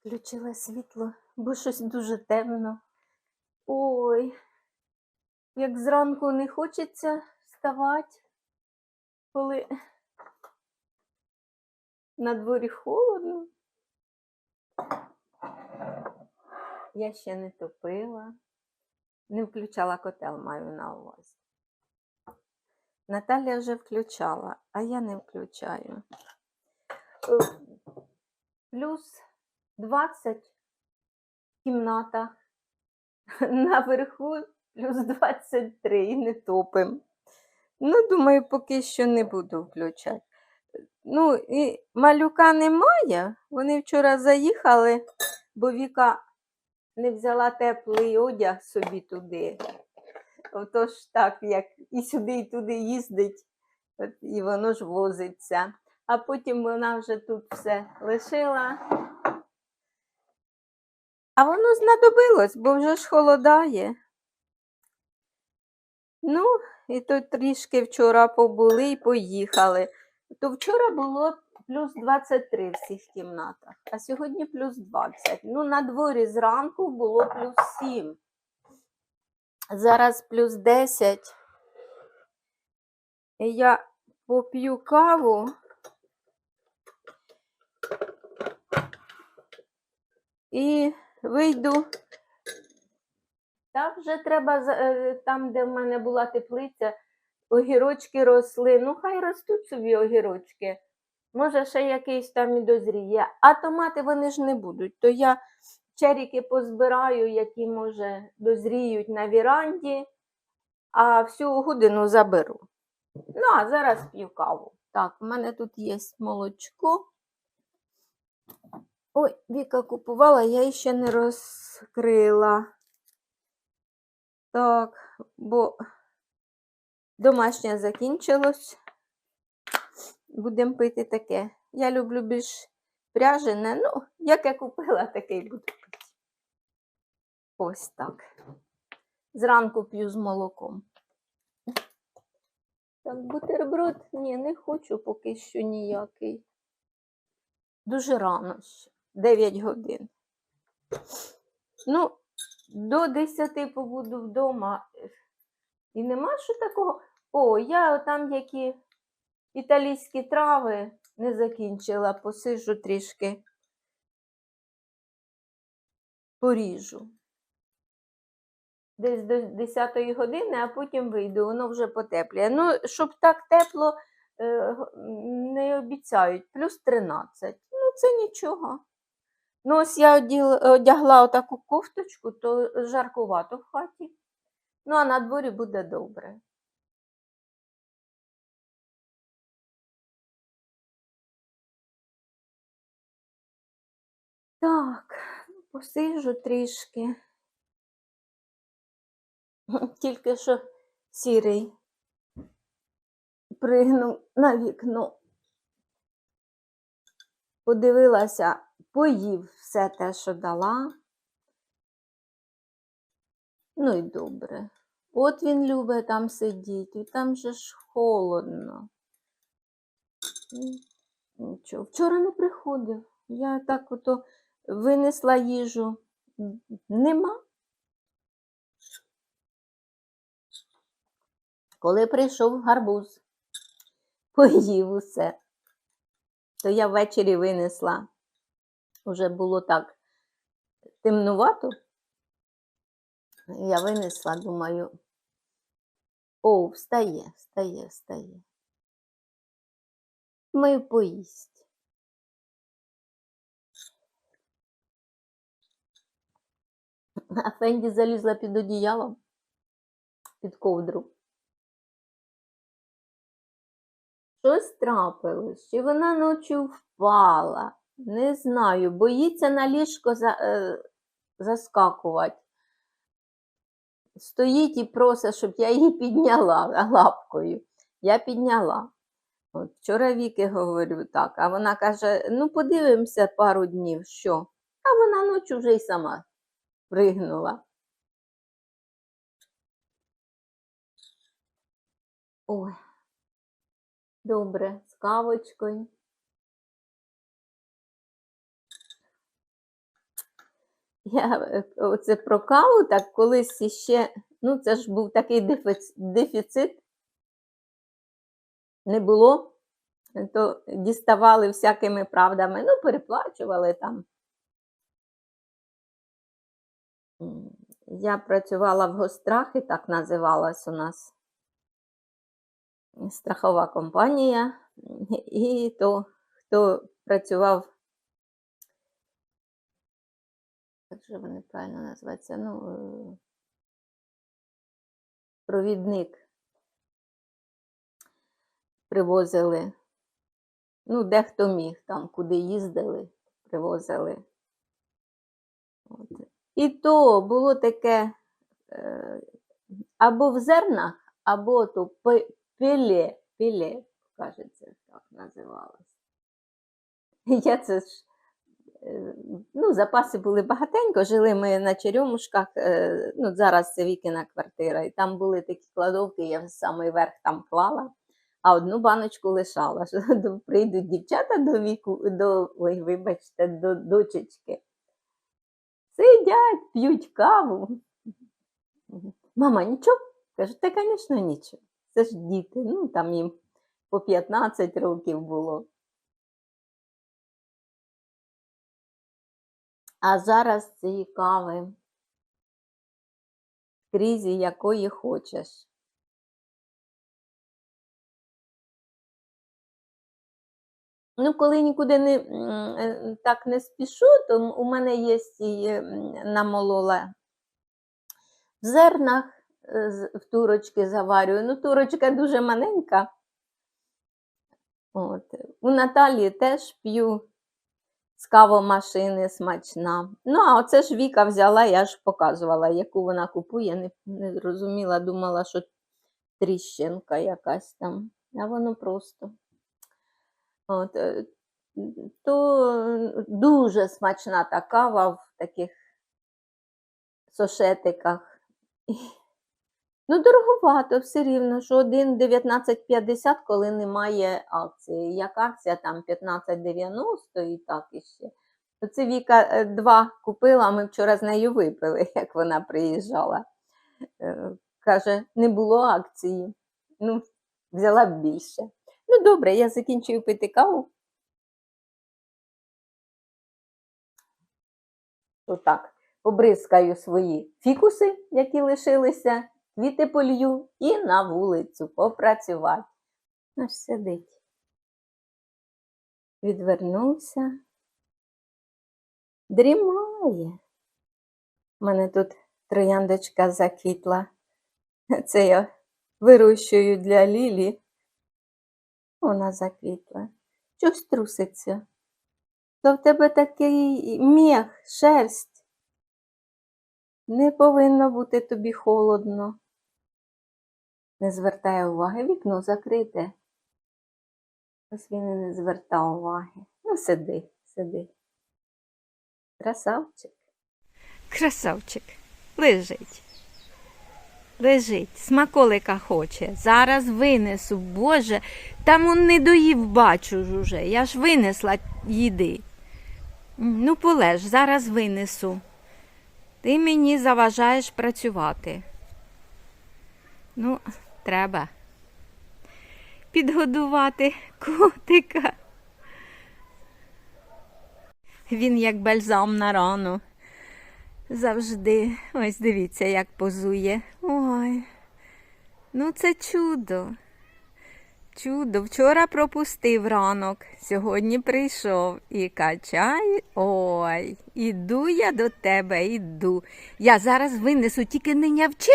Включила світло, бо щось дуже темно. Ой, як зранку не хочеться вставати, коли на дворі холодно. Я ще не топила, не включала котел, маю на увазі. Наталя вже включала, а я не включаю. Е, Плюс 20 в кімнатах, наверху плюс 23 і не топим. Ну, думаю, поки що не буду включати. Ну, і малюка немає. Вони вчора заїхали, бо Віка не взяла теплий одяг собі туди. Отож так, як і сюди, і туди їздить, і воно ж возиться. А потім вона вже тут все лишила. А воно знадобилось, бо вже ж холодає. Ну, і то трішки вчора побули і поїхали. То вчора було плюс 23 в всіх кімнатах, а сьогодні плюс 20. Ну, на дворі зранку було плюс 7. Зараз плюс 10. І я поп'ю каву. І вийду. Так вже треба е, там, де в мене була теплиця, огірочки росли. Ну, хай ростуть собі огірочки. Може, ще якийсь там і дозріє. А томати вони ж не будуть. То я черіки позбираю, які, може, дозріють на віранді, а всю годину заберу. Ну, а зараз п'ю каву. Так, у мене тут є молочко. Ой, Віка купувала, я її ще не розкрила. Так, бо домашнє закінчилось. Будемо пити таке. Я люблю більш пряжене. Ну, яке купила, таке й буду пити. Ось так. Зранку п'ю з молоком. Так, бутерброд, ні, не хочу поки що ніякий. Дуже рано ще, 9 годин. Ну, до 10 побуду вдома. І нема що такого. О, я там які італійські трави не закінчила, посижу трішки. Поріжу. Десь до 10 години, а потім вийду, воно вже потепліє. Ну, щоб так тепло е, не обіцяють, плюс 13. Ну, це нічого. Ну, ось я одягла отаку кофточку, то жаркувато в хаті. Ну, а на дворі буде добре. Так, посижу трішки. Тільки що сірий пригнув на вікно. Подивилася, поїв все те, що дала. Ну і добре. От він любить там сидіти, там же ж холодно. Нічого. Вчора не приходив. Я так ото винесла їжу. Нема. Коли прийшов гарбуз, поїв усе, то я ввечері винесла. Уже було так темнувато. Я винесла, думаю, о, встає, встає, встає. Ми поїсть. А Фенді залізла під одіялом, під ковдру. Щось трапилось, чи вона ночі впала, не знаю, боїться на ліжко за, е, заскакувати. Стоїть і просить, щоб я її підняла лапкою. Я підняла. От вчора Віки говорю так, а вона каже: ну подивимося пару днів, що. А вона ночі вже й сама пригнула. Ой, добре, з кавочкою. Я е, оце про каву, так колись іще, ну це ж був такий дефіц- дефіцит, не було, то діставали всякими правдами, ну, переплачували там. Я працювала в Гострахі, так називалась у нас страхова компанія, і то, хто працював як же вони правильно називаються, ну, е, провідник. Привозили. Ну, дехто міг там, куди їздили, привозили. От. І то було таке е, або в зернах, або то пеле, пеле, кажеться, так називалось. Я це ж Ну, запаси були багатенько, жили ми на Черемушках, е, ну, зараз це Вікіна квартира, і там були такі кладовки, я в самий верх там клала, а одну баночку лишала. що Прийдуть дівчата до віку, до, ой, вибачте, до дочечки. Сидять, п'ють каву. Мама, нічого? Кажу, та, звісно, нічого. Це ж діти, ну там їм по 15 років було. А зараз цієї кави крізі якої хочеш. Ну, коли нікуди не, е, так не спішу, то у мене є і намолола в зернах, е, в турочки заварюю. Ну, турочка дуже маленька. От. У Наталі теж п'ю з кавомашини смачна. Ну, а оце ж Віка взяла, я ж показувала, яку вона купує, не, не розуміла, думала, що тріщинка якась там, а воно просто. От, е, то дуже смачна та кава в таких сошетиках. Ну, дороговато все рівно, що один 19,50, коли немає акції. Як акція там 15,90 і так іще. Оце Віка е, два купила, ми вчора з нею випили, як вона приїжджала. Е, Каже, не було акції. Ну, взяла б більше. Ну, добре, я закінчую пити каву. Отак, побризкаю свої фікуси, які лишилися, квіти полью і на вулицю попрацювати. Аж сидить. Відвернувся. Дрімає. Мене тут трояндочка заквітла. Це я вирощую для Лілі. Вона заквітла. Чогось труситься? То в тебе такий міх, шерсть. Не повинно бути тобі холодно. Не звертає уваги, вікно закрите. Ось він і не звертав уваги. Ну, сиди, сиди. Красавчик. Красавчик. Лежить. Лежить, смаколика хоче. Зараз винесу, Боже, там он не доїв, бачу ж уже. Я ж винесла їди. Ну, полеж, зараз винесу. Ти мені заважаєш працювати. Ну, треба підгодувати котика. Він як бальзам на рану. Завжди. Ось дивіться, як позує. Ой. Ну, це чудо. Чудо. Вчора пропустив ранок, сьогодні прийшов і качай. Ой, іду я до тебе, іду. Я зараз винесу, тільки не нявчи.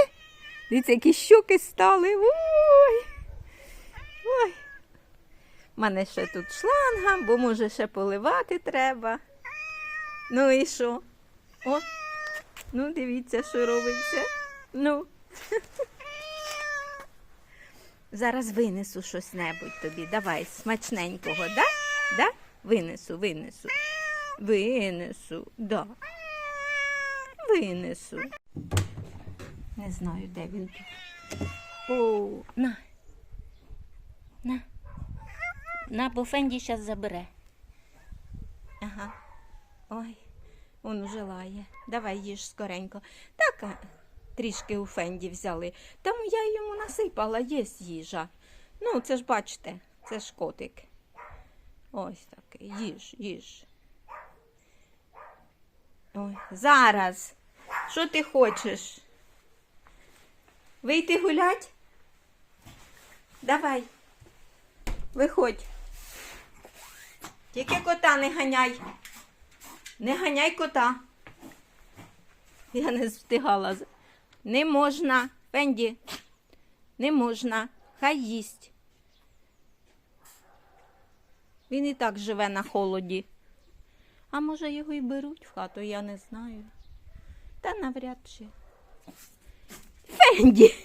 Дивіться, які щоки стали. Ой. Ой. У мене ще тут шланга, бо може ще поливати треба. Ну і що? О, ну дивіться, що робиться. Ну. Зараз винесу щось небудь тобі. Давай, смачненького, да? Да? Винесу, винесу. Винесу, да. Винесу. Не знаю, де він тут. О, на. На. На, бо Фенді зараз забере. Ага. Ой. Он уже лає. Давай їж скоренько. Так, трішки у фенді взяли. Там я йому насипала, є їжа. Ну, це ж бачите, це ж котик. Ось такий. Їж, їж. Ой, зараз. Що ти хочеш? Вийти гулять? Давай. Виходь. Тільки кота не ганяй. Не ганяй кота. Я не встигала. Не можна, Пенді. Не можна. Хай їсть. Він і так живе на холоді. А може його і беруть в хату, я не знаю. Та навряд чи. Фенді.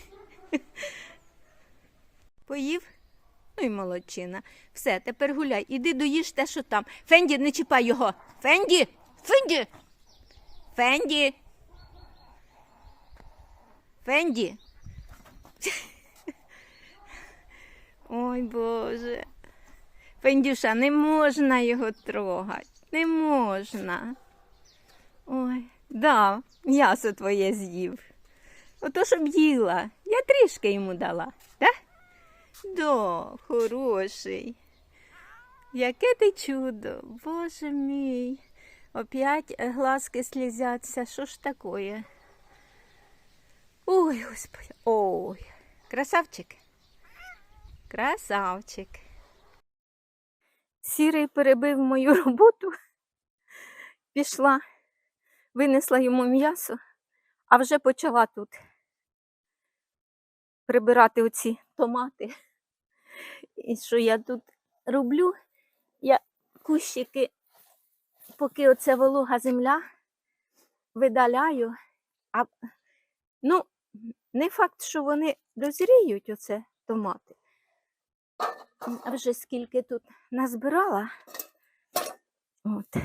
Поїв? Ну і молодчина. Все, тепер гуляй. Іди доїж те, що там. Фенді, не чіпай його. Фенді! Фенді! Фенді! Фенді! Ой Боже. Фендюша, не можна його трогати. Не можна. Ой, да, м'ясо твоє з'їв. Ото щоб їла. Я трішки йому дала, так? Да, хороший. Яке ти чудо, боже мій. Опять глазки слізяться. Що ж такое? Ой, господи, ой. Красавчик. Красавчик. Сірий перебив мою роботу. Пішла, винесла йому м'ясо, а вже почала тут прибирати оці томати. І що я тут роблю? Я кущики, поки оце волога земля, видаляю, а ну, не факт, що вони дозріють, оце томати. А вже скільки тут назбирала. От.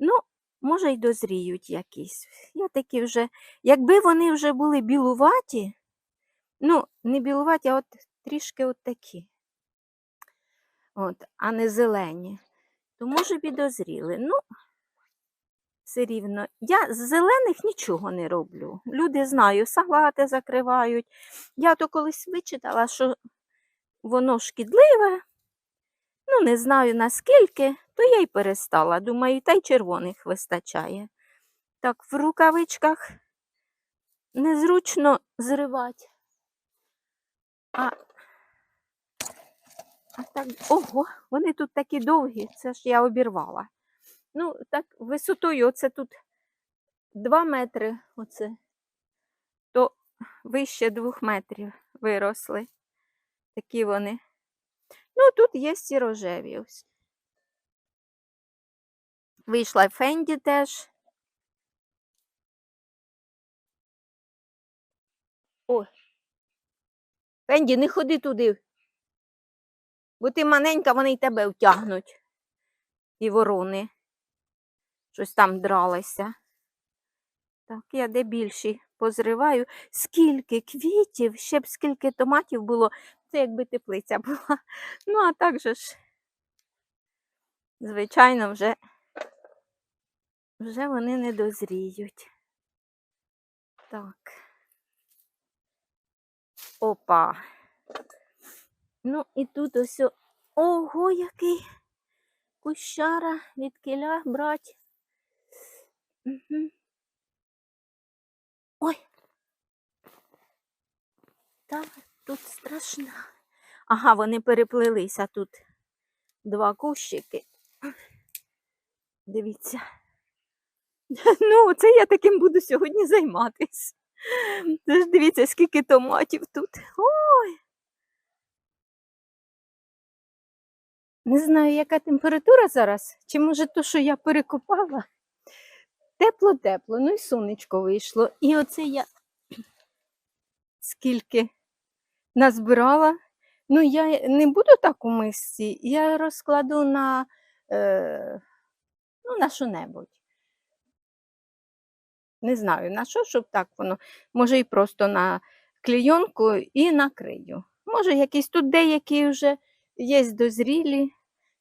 Ну, може, й дозріють якісь. Я такі вже, якби вони вже були білуваті, ну, не білуваті, а от трішки от такі. От, а не зелені, то може б і дозріли. Ну, все рівно. Я з зелених нічого не роблю. Люди знаю, салати закривають. Я то колись вичитала, що воно шкідливе. Ну, не знаю наскільки, то я й перестала. Думаю, та й червоних вистачає. Так, в рукавичках незручно зривати. А, а так, ого, вони тут такі довгі, це ж я обірвала. Ну, так, висотою, оце тут 2 метри, оце, то вище двох метрів виросли. Такі вони. Ну, тут є і рожеві ось. Вийшла Фенді теж. О. Фенді, не ходи туди. Бо ти маленька, вони й тебе втягнуть. І ворони. Щось там дралися. Так, я де більші позриваю. Скільки квітів, ще б скільки томатів було, це якби теплиця була. Ну, а так же ж, звичайно, вже, вже вони не дозріють. Так. Опа. Ну, і тут ось. Ого, який кущара від кіля брать. Угу. Ой. Та тут страшно. Ага, вони переплелися тут два кущики. Дивіться. Ну, це я таким буду сьогодні займатися. Це ж дивіться, скільки томатів тут. Ой. Не знаю, яка температура зараз, чи може то, що я перекопала. Тепло-тепло, ну і сонечко вийшло. І оце я скільки назбирала. Ну, я не буду так у мисці, я розкладу на, е, ну, на що-небудь. Не знаю на що, щоб так воно. Може, і просто на клейонку і накрию. Може, якісь тут деякі вже є дозрілі.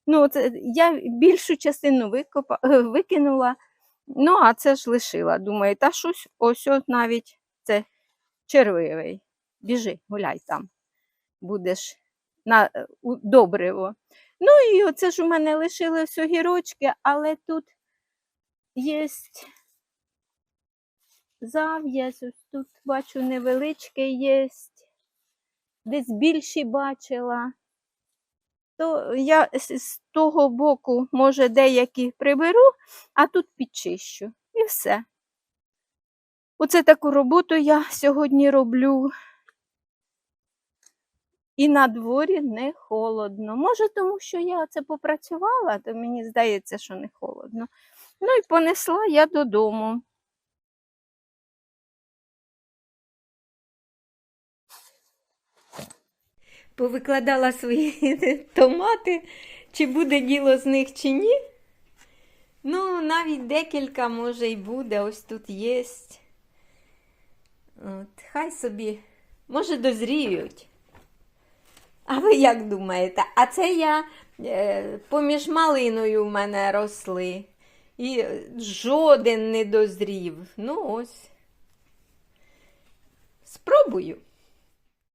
Ну, це, я більшу частину викопа, викинула, Ну, а це ж лишила. Думаю, та щось ось от навіть це червивий. Біжи, гуляй там. Будеш на е, добриво. Ну і оце ж у мене лишились огірочки, але тут є зав'яз, ось тут бачу невеличкий є, десь більші бачила. То я з того боку, може, деякі приберу, а тут підчищу. І все. Оце таку роботу я сьогодні роблю. І на дворі не холодно. Може, тому що я це попрацювала, то мені здається, що не холодно. Ну і понесла я додому. Повикладала свої томати, чи буде діло з них, чи ні. Ну, навіть декілька, може, і буде, ось тут є. От, хай собі, може, дозріють. А ви як думаєте? А це я е, поміж малиною в мене росли. І жоден не дозрів. Ну ось. Спробую.